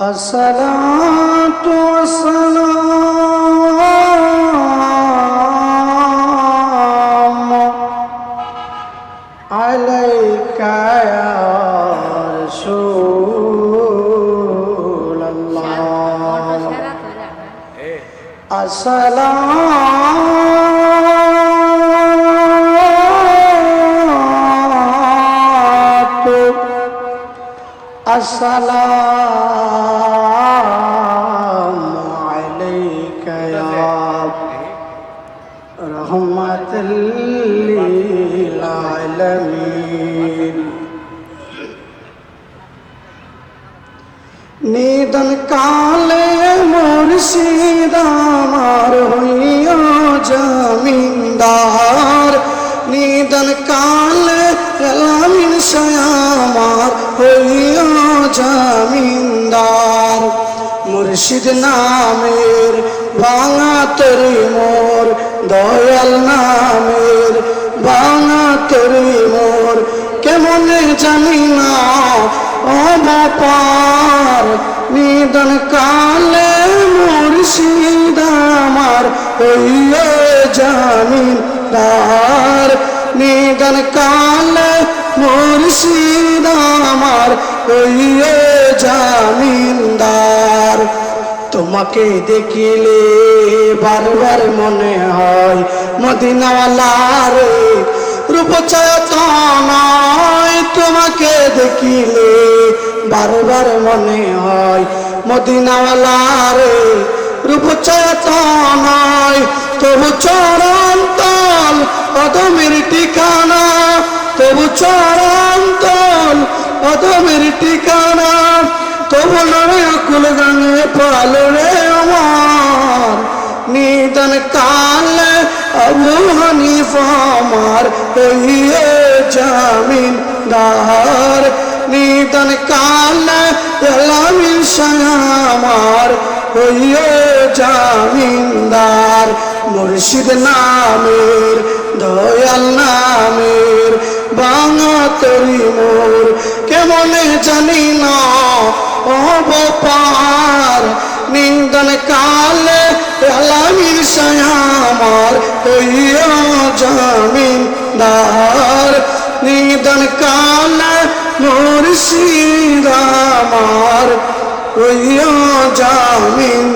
الصلاة والسلام عليك يا رسول الله الصلاة السلام عليك يا رحمة للعالمين نيدن كالي জমিনদার, মুর্শিদ নামের ভাঙা তরি মোর, দয়াল নামের ভাঙা তরি মোর। কেমন জানি না ও বাপার নিদন কালে মুর্শিদ আমার হইয়ে জামিনদার নিদন কালে মুর্শিদ আমার হইয়ে জামিনদার। তোমাকে দেখিলে বারবার মনে হয়, মদিনাওয়ালার রূপচয়তনয় তোমাকে দেখিলে বারবার মনে হয়, মদিনাওয়ালার রূপচয়তনয় তবু চরন্তল কদমের ঠিকানা, তবু চরন্তল কদমের ঠিকানা, তবু নয় কুল গানে পালো রে আমার। নিদন কাল আবু হানিফ আমার হইয়ে জামিন দার নিদন কাল এলামিন আমার হইয়ে জামিনদার মুর্শিদ নামের, দয়াল নামের বাঙা তরি মোর কেমনে জানি না। অবপার বাপার নিন্দন কালে আলামির আমার হইয়া জামিনদার নিন্দন কালে মুর্শিদ আমার হইয়া জামিন